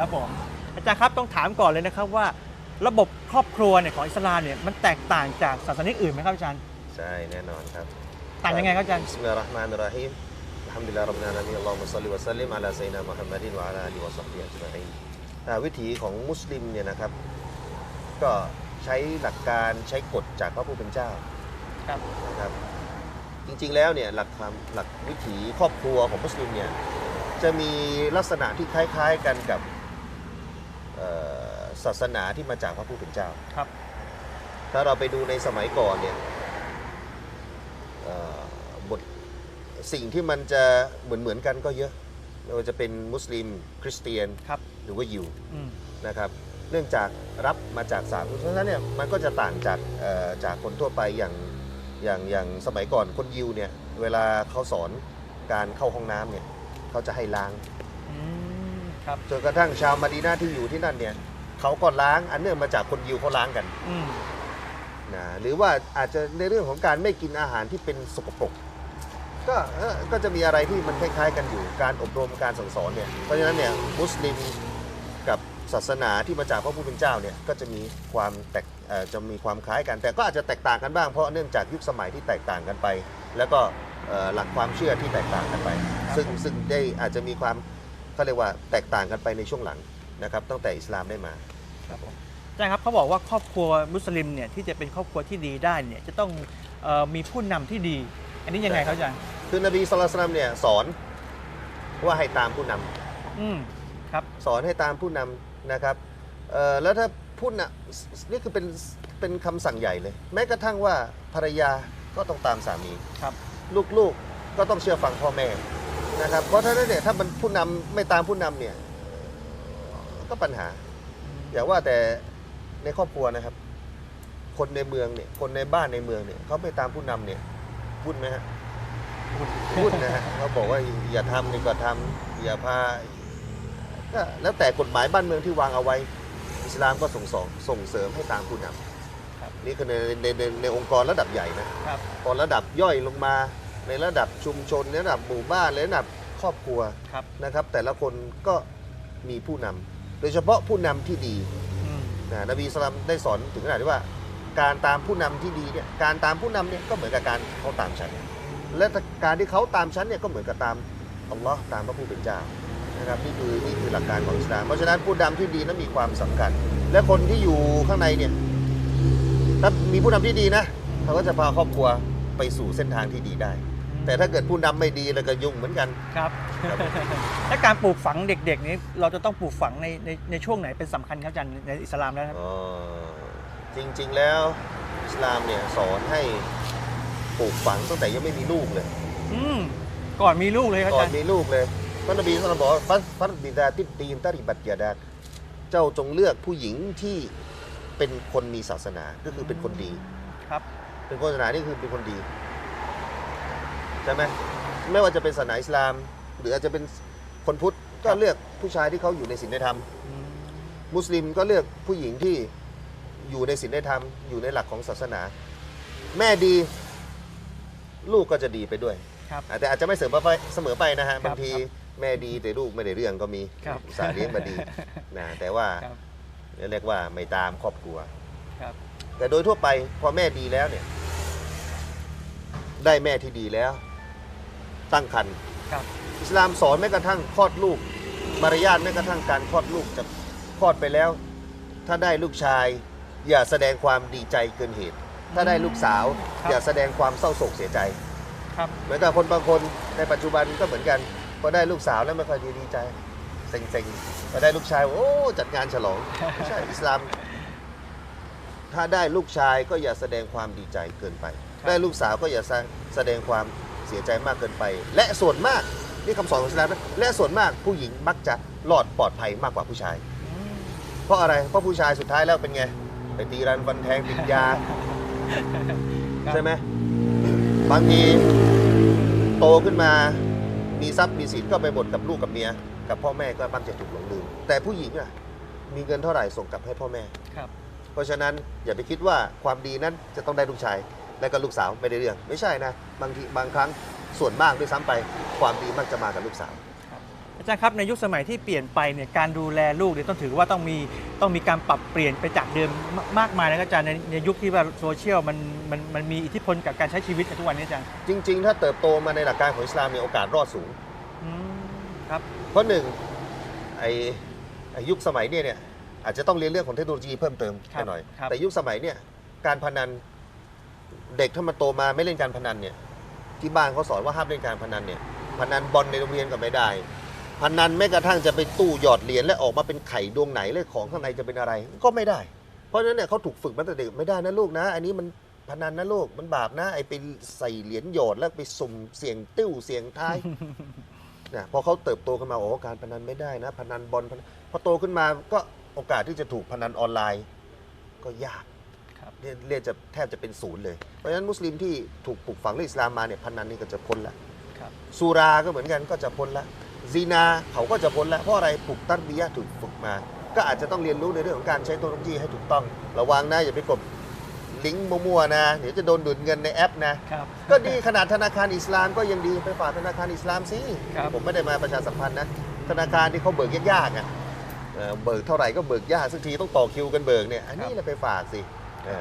ครับผมอาจารย์ครับต้องถามก่อนเลยนะครับว่า ระบบครอบครัวเนี่ยของอิสลามเนี่ยมันแตกต่างจากศาสนาอื่นไหมครับอาจารย์ใช่แน่นอนครับต่างยังไงครับอาจารย์บิสมิลลาฮิรเราะห์มานิรเราะฮีมอัลฮัมดุลิลลาฮิร็อบบิลอาลามีนอัลลอฮุมะศ็อลลิวะซัลลิมอะลาซัยยิดนามุฮัมมัดินวะอะลาอาลีฮิวะศ็อฮบิฮิอัจมาอีนอ่าวิถีของมุสลิมเนี่ยนะครับ ก็ใช้หลักการใช้กฎจากพระผู้เป็นเจ้าครับนะครับจริงๆแล้วเนี่ยหลักความหลักวิถีครอบครัวของมุสลิมเนี่ยจะมีลักษณะที่คล้าย ๆกันกับเอ่อ ศาสนาที่มาจากพระผู้เป็นเจ้าครับ ถ้าเราไปดูในสมัยก่อนเนี่ยเอ่อบทสิ่งที่มันจะเหมือนเหมือนๆกันก็เยอะไม่ว่าจะเป็นมุสลิมคริสเตียนครับหรือว่ายิวอืมนะครับเนื่องจากรับมาจากสามเพราะฉะนั้นเนี่ยมันก็จะต่างจากเอ่อจากคนทั่วไปอย่างอย่างอย่างสมัยก่อนคนยิวเนี่ยเวลาเขาสอนการเข้าห้องน้ำเนี่ยเขาจะให้ล้างอืม ครับ จนกระทั่งชาวมาดีนาที่อยู่ที่นั่นเนี่ยเขาก็ล้างอันเนื่องมาจากคนยิวเขาล้างกันอืมนะหรือว่าอาจจะในเรื่องของการไม่กินอาหารที่เป็นสกปรกก็เอ่อก็จะมีอะไรที่มันคล้ายๆกันอยู่การอบรมการสั่งสอนเนี่ยเพราะฉะนั้นเนี่ยมุสลิมกับศาสนาที่มาจากพระผู้เป็นเจ้าเนี่ยก็จะมีความแตกเอ่อจะมีความคล้ายกัน แต่ก็อาจจะแตกต่างกันบ้างเพราะเนื่องจากยุคสมัยที่แตกต่างกันไป แล้วก็เอ่อหลักความเชื่อที่แตกต่างกันไป ซึ่งซึ่งได้อาจจะมีความ เขาเรียกว่าแตกต่างกันไปในช่วงหลังนะครับตั้งแต่อิสลามได้มาครับผมอาจารย์ครับเขาบอกว่าครอบครัวมุสลิมเนี่ยที่จะเป็นครอบครัวที่ดีได้เนี่ยจะต้องเอ่อมีผู้นำที่ดี อันนี้ยังไงครับอาจารย์คือนบีสุลต่านเนี่ยสอนว่าให้ตามผู้นำอืมครับสอนให้ตามผู้นำนะครับเอ่อแล้วถ้าผู้นำนี่คือเป็นเป็นคำสั่งใหญ่เลย แม้กระทั่งว่าภรรยาก็ต้องตามสามี ครับ ลูกๆก็ต้องเชื่อฟังพ่อแม่ นะครับเพราะถ้าเนี่ยถ้ามันผู้นำไม่ตามผู้นำเนี่ย ก็ปัญหา อย่าว่าแต่ในครอบครัวนะครับ คนในเมืองเนี่ย คนในบ้านในเมืองเนี่ยเขาไม่ตามผู้นำเนี่ยวุ่นไหมฮะวุ่นนะฮะเขาบอกว่าอย่าทำนี่ก็ทำอย่าพาก็แล้วแต่กฎหมายบ้านเมืองที่วางเอาไว้ อิสลามก็ส่งสองส่งเสริมให้ตามผู้นำครับนี่คือในในในในองค์กรระดับใหญ่นะครับพอระดับย่อยลงมาในระดับชุมชนในระดับหมู่บ้านในระดับ ครอบครัวครับนะครับ แต่ละคนก็มีผู้นำโดยเฉพาะผู้นำที่ดีอืมนะนบีสลามได้สอนถึงขนาดที่ว่า การตามผู้นำที่ดีเนี่ยการตามผู้นำเนี่ยก็เหมือนกับการเขาตามฉัน และการที่เขาตามฉันเนี่ยก็เหมือนกับตามอัลลอฮ์ตามพระผู้เป็นเจ้านะครับนี่คือนี่คือหลักการของอิสลามเพราะฉะนั้นผู้นำที่ดีนั้นมีความสำคัญ และคนที่อยู่ข้างในเนี่ยถ้ามีผู้นำที่ดีนะเขาก็จะพาครอบครัวไปสู่เส้นทางที่ดีได้ แต่ถ้าเกิดผู้นำไม่ดีแล้วก็ยุ่งเหมือนกันครับครับและการปลูกฝังเด็กๆนี้เราจะต้องปลูกฝังในในในช่วงไหนเป็นสำคัญครับอาจารย์ในอิสลามแล้วครับอ๋อจริง ๆ แล้วอิสลามเนี่ยสอนให้ปลูกฝังตั้งแต่ยังไม่มีลูกเลย อืมก่อนมีลูกเลยครับก่ออานจารย์มีลูกเลยพระนบีสุลต่านบอกว่าฟัสฟัสบิดาติดตีนตาริบัตยาดาเจ้าจงเลือกผู้หญิงที่เป็นคนมีศาสนาก็คือเป็นคนดีครับ เป็นคนศาสนานี่คือเป็นคนดี ใช่ไหมไม่ว่าจะเป็นศาสนาอิสลาม หรืออาจจะเป็นคนพุทธก็เลือกผู้ชายที่เขาอยู่ในศีลในธรรมอืมมุสลิมก็เลือกผู้หญิงที่อยู่ในศีลในธรรม อยู่ในหลักของศาสนา แม่ดีลูกก็จะดีไปด้วย ครับอะแต่อาจจะไม่เสมอไปเสมอไปนะฮะครับบางทีแม่ดีแต่ลูกไม่ได้เรื่องก็มีครับอุตสาห์เลี้ยงมาดีนะแต่ว่าครับเรียกว่าไม่ตามครอบครัว ครับ แต่โดยทั่วไปพอแม่ดีแล้วเนี่ย ได้แม่ที่ดีแล้ว ตั้งครรภ์ครับ อิสลามสอนแม้กระทั่งคลอดลูก มารยาทแม้กระทั่งการคลอดลูกจะคลอดไปแล้ว ถ้าได้ลูกชาย อย่าแสดงความดีใจเกินเหตุ ถ้าได้ลูกสาว ครับ อย่าแสดงความเศร้าโศกเสียใจ ครับ เหมือนกับคนบางคนในปัจจุบันก็เหมือนกันพอได้ลูกสาวแล้วไม่ค่อยดีดีใจเซ็งๆพอได้ลูกชายโอ้จัดงานฉลองไม่ใช่อิสลาม ถ้าได้ลูกชายก็อย่าแสดงความดีใจเกินไปครับได้ลูกสาวก็อย่าแสแสดงความ เสียใจมากเกินไป และส่วนมากนี่คำสอนของอิสลามนะและส่วนมากผู้หญิงมักจะรอดปลอดภัยมากกว่าผู้ชายอืมเพราะอะไรเพราะผู้ชายสุดท้ายแล้วเป็นไงไปตีรันฟันแทงติดยาครับใช่ไหมบางทีโตขึ้นมามีทรัพย์มีสินก็ไปบ่นกับลูกกับเมียกับพ่อแม่ก็มักจะถูกหลงลืมแต่ผู้หญิงอะมีเงินเท่าไหร่ส่งกลับให้พ่อแม่ ครับ เพราะฉะนั้นอย่าไปคิดว่าความดีนั้นจะต้องได้ลูกชาย และก็ลูกสาวไม่ได้เรื่อง ไม่ใช่นะ บางทีบางครั้งส่วนมากด้วยซ้ำไป ความดีมักจะมากับลูกสาวครับอาจารย์ครับในยุคสมัยที่เปลี่ยนไปเนี่ยการดูแลลูกเนี่ยต้องถือว่าต้องมีต้องมีการปรับเปลี่ยนไปจากเดิมมมากมายนะครับอาจารย์ในในยุคที่ว่าโซเชียลมันมันมันมีอิทธิพลกับการใช้ชีวิตในทุกวันนี้อาจารย์จริง ๆ ถ้าเติบโตมาในหลักการของอิสลามมีโอกาสรอดสูงอืมครับเพราะหนึ่งไอ้ไอ้ยุคสมัยเนี่ยเนี่ยอาจจะต้องเรียนเรื่องของเทคโนโลยีเพิ่มเติมครัไปบหน่อยครับแต่ยุคสมัยเนี่ยการพนัน เด็กถ้ามันโตมาไม่เล่นการพนันเนี่ย ที่บ้านเขาสอนว่าห้ามเล่นการพนันเนี่ยพนันบอลในโรงเรียนก็ไม่ได้พนันแม้กระทั่งจะไปตู้หยอดเหรียญและออกมาเป็นไข่ดวงไหนเลยของข้างในจะเป็นอะไร ก็ไม่ได้ เพราะฉะนั้นเนี่ยเขาถูกฝึกมาตั้งแต่เด็กไม่ได้นะลูกนะ อันนี้มันพนันนะลูกมันบาปนะ ไอ้ไปใส่เหรียญหยอดแล้วไปสุ่มเสี่ยงติ้วเสี่ยงท้ายนะพอเขาเติบโตขึ้นมาโอ้การพนันไม่ได้นะ พนันบอลพนันพอโตขึ้นมาก็โอกาสที่จะถูกพนันออนไลน์ ก็ยาก เรียกเรียกจะแทบจะเป็นศูนย์เลย เพราะฉะนั้นมุสลิมที่ถูกปลูกฝังด้วยอิสลามมาเนี่ยพนันนี่ก็จะพ้นละครับสุราก็เหมือนกันก็จะพ้นละซีนาเขาก็จะพ้นละเพราะอะไรปลูกตันบียะห์ถูกฝึกมา ก็อาจจะต้องเรียนรู้ในเรื่องของการใช้เทคโนโลยีให้ถูกต้อง ระวังนะอย่าไปกดลิงก์มั่วๆนะเดี๋ยวจะโดนดูดเงินในแอปนะ ครับ ก็ดีขนาดธนาคารอิสลามก็ยังดีไปฝากธนาคารอิสลามสิ ครับ ผมไม่ได้มาประชาสัมพันธ์นะ ธนาคารที่เขาเบิกยากๆอะเอ่อเบิกเท่าไหร่ก็เบิกยากสักทีต้องต่อคิวกันเบิกเนี่ยอันนี้เราไปฝากสิเออ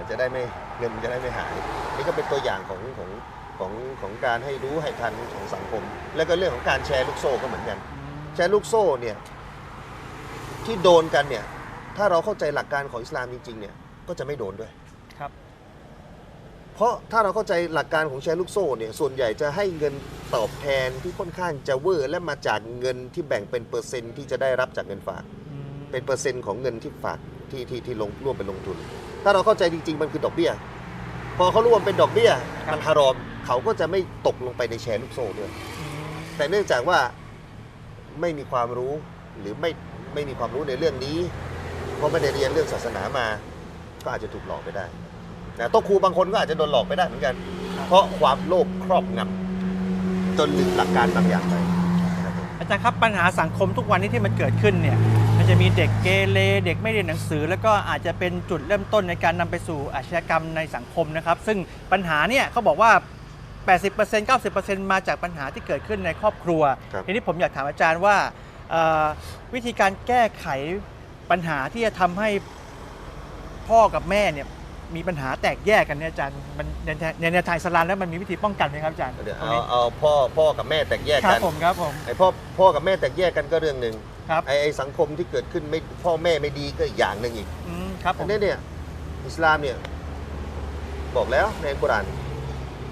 จะได้ไม่เงินจะได้ไม่หายนี่ก็เป็นตัวอย่างของของของของการให้รู้ให้ทันของสังคม แล้วก็เรื่องของการแชร์ลูกโซ่ก็เหมือนกัน แชร์ลูกโซ่เนี่ยที่โดนกันเนี่ยถ้าเราเข้าใจหลักการของอิสลามจริงๆเนี่ยก็จะไม่โดนด้วยครับเพราะถ้าเราเข้าใจหลักการของแชร์ลูกโซ่เนี่ยส่วนใหญ่จะให้เงินตอบแทนที่ค่อนข้างจะเวอร์ และมาจากเงินที่แบ่งเป็นเปอร์เซ็นต์ที่จะได้รับจากเงินฝากอืมเป็นเปอร์เซ็นต์ของเงินที่ฝากที่ที่ที่ลงร่วมเป็นลงทุน ถ้าเราเข้าใจจริง ๆ มันคือดอกเบี้ย พอเขาร่วมเป็นดอกเบี้ยมันฮารอม เขาก็จะไม่ตกลงไปในแชร์ลูกโซ่ด้วยอืมแต่เนื่องจากว่าไม่มีความรู้หรือไม่ไม่มีความรู้ในเรื่องนี้ เพราะไม่ได้เรียนเรื่องศาสนามา ก็อาจจะถูกหลอกไปได้นะโต๊ะครูบางคนก็อาจจะโดนหลอกไปได้เหมือนกัน เพราะความโลภครอบงำจนลืมหลักการบางอย่างไปนะครับอาจารย์ครับปัญหาสังคมทุกวันนี้ที่มันเกิดขึ้นเนี่ยมัน จะมีเด็กเกเรเด็กไม่เรียนหนังสือ แล้วก็อาจจะเป็นจุดเริ่มต้นในการนำไปสู่อาชญากรรมในสังคมนะครับ ซึ่งปัญหาเนี่ยเขาบอกว่า 80% 90%มาจากปัญหาที่เกิดขึ้นในครอบครัวครับทีนี้ผมอยากถามอาจารย์ว่าเอ่อวิธีการแก้ไขปัญหาที่จะทำให้พ่อกับแม่เนี่ยมีปัญหาแตกแยกกันเนี่ยอาจารย์มันในในในทางอิสลามแล้วมันมีวิธีป้องกันไหมครับอาจารย์เดี๋ยวตรงเอานี้เอาพ่อพ่อกับแม่แตกแยกครักับนผมครับผมไอ้พ่อพ่อกับแม่แตกแยกกันก็เรื่องหนึ่ง ครับไอ้ไอ้สังคมที่เกิดขึ้นไม่พ่อแม่ไม่ดีก็อีกอย่างหนึ่งอีกอืมครับผอัมนนี้เนี่ยอิสลามเนี่ยบอกแล้วในอัลกุรอาน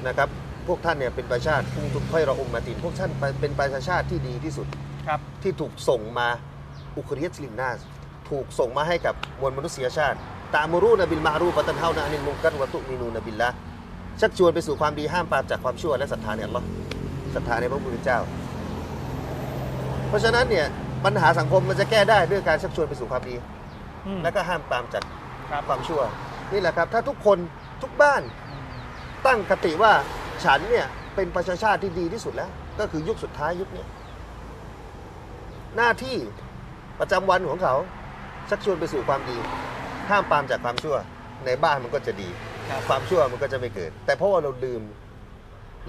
นะครับพวกท่านเนี่ยเป็นประชาติคุงทุกค่อยเราอุมมาตินพวกท่านเป็นประชาชาติที่ดีที่สุด ครับที่ถูกส่งมาอุคริยตลินนาสถูกส่งมาให้กับมวลมนุษยชาติ ตามูรูนบิลมารูปะตันเฮานะอันินมุงกัรวะตุมินูนบิลละชักชวนไปสู่ความดีห้ามปรามจากความชั่วและศรัทธาในอัลลอฮ์ศรัทธาในพระผู้เป็นเจ้า เพราะฉะนั้นเนี่ย ปัญหาสังคมมันจะแก้ได้ด้วยการชักชวนไปสู่ความดี อืม และก็ห้ามปรามจากครับ ความชั่ว นี่แหละครับ ถ้าทุกคนทุกบ้านตั้งคติว่าฉันเนี่ยเป็นประชาชาติที่ดีที่สุดแล้ว ก็คือยุคสุดท้ายยุคเนี้ยหน้าที่ประจำวันของเขา ชักชวนไปสู่ความดี ห้ามปรามจากความชั่ว ในบ้านมันก็จะดี ครับ ความชั่วมันก็จะไม่เกิด แต่เพราะว่าเราลืม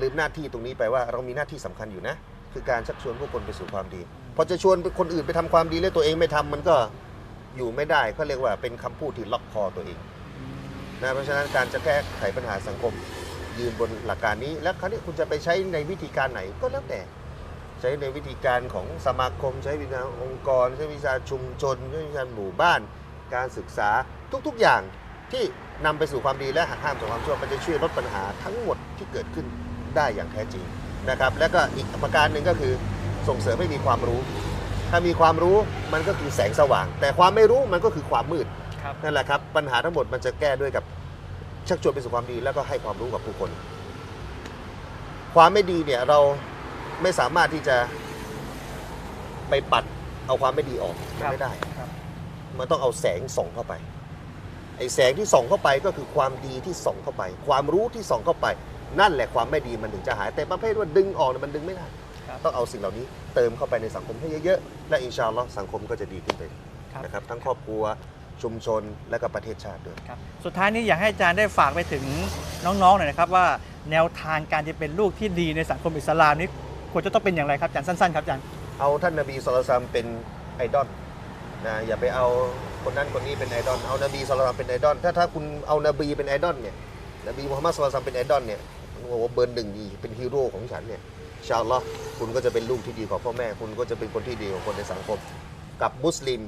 ลืมหน้าที่ตรงนี้ไปว่า เรามีหน้าที่สำคัญอยู่นะ คือการชักชวนผู้คนไปสู่ความดี พอจะชวนคนอื่นไปทำความดีแล้วตัวเองไม่ทำมันก็อยู่ไม่ได้เขาเรียกว่าเป็นคำพูดที่ล็อกคอตัวเองนะเพราะฉะนั้นการจะแก้ไขปัญหาสังคมยืนบนหลักการนี้ แล้วคราวนี้คุณจะไปใช้ในวิธีการไหนก็แล้วแต่ ใช้ในวิธีการของสมาคม ใช้วิธีการองค์กร ใช้วิชาชุมชนใช้วิชาหมู่บ้าน การศึกษาทุกๆอย่างที่นำไปสู่ความดีและหักห้ามจากความชั่วมันจะช่วยลดปัญหาทั้งหมดที่เกิดขึ้นได้อย่างแท้จริงนะครับ และก็อีกประการหนึ่งก็คือ ส่งเสริมให้มีความรู้ ถ้ามีความรู้มันก็คือแสงสว่าง แต่ความไม่รู้มันก็คือความมืดครับ นั่นแหละครับ ปัญหาทั้งหมดมันจะแก้ด้วยกับชักชวนไปสู่ความดีแล้วก็ให้ความรู้กับผู้คน ความไม่ดีเนี่ยเราไม่สามารถที่จะไปปัดเอาความไม่ดีออกมันไม่ได้ ครับ มันต้องเอาแสงส่องเข้าไป ไอ้แสงที่ส่องเข้าไปก็คือความดีที่ส่องเข้าไป ความรู้ที่ส่องเข้าไป นั่นแหละความไม่ดีมันถึงจะหายแต่ประเภทว่าดึงออกเนี่ยมันดึงไม่ได้ครับ ต้องเอาสิ่งเหล่านี้เติมเข้าไปในสังคมให้เยอะๆ และอินชาอัลลอฮ์สังคมก็จะดีขึ้นไปครับนะครับทั้งครอบครัวชุมชนและก็ประเทศชาติด้วยครับสุดท้ายนี้อยากให้อาจารย์ได้ฝากไปถึงน้องๆหน่อยนะครับว่าแนวทางการจะเป็นลูกที่ดีในสังคมอิสลามนี้ควรจะต้องเป็นอย่างไรครับอาจารย์สั้นๆครับอาจารย์เอาท่านนบีสุลต่านเป็นไอดอลนะอย่าไปเอาคนนั้นคนนี้เป็นไอดอลเอานบีสุลต่านเป็นไอดอลถ้าถ้าคุณเอานบีเป็นไอดอลเนี่ยนบีมุฮัมมัดสุลต่านเป็นไอดอลเนี่ยโอ้โหเบอร์หนึ่งดีเป็นฮีโร่ของฉันเนี่ยอิน ชาอัลลอฮ์คุณก็จะเป็นลูกที่ดีของพ่อแม่ คุณก็จะเป็นคนที่ดีของคนในสังคม กับมุสลิม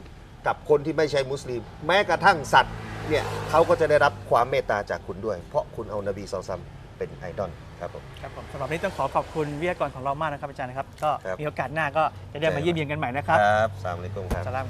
กับคนที่ไม่ใช่มุสลิม แม้กระทั่งสัตว์เนี่ยเขาก็จะได้รับความเมตตาจากคุณด้วย เพราะคุณเอานบีสุลต่านเป็นไอดอลครับผม ครับผมสำหรับวันนี้ต้องขอขอบคุณวิทยากรของเรามากนะครับอาจารย์นะครับ ก็ครับ มีโอกาสหน้าก็จะได้มาเยี่ยมเยียนกันใหม่นะครับครับสามอะลัยกุมครับ สลาม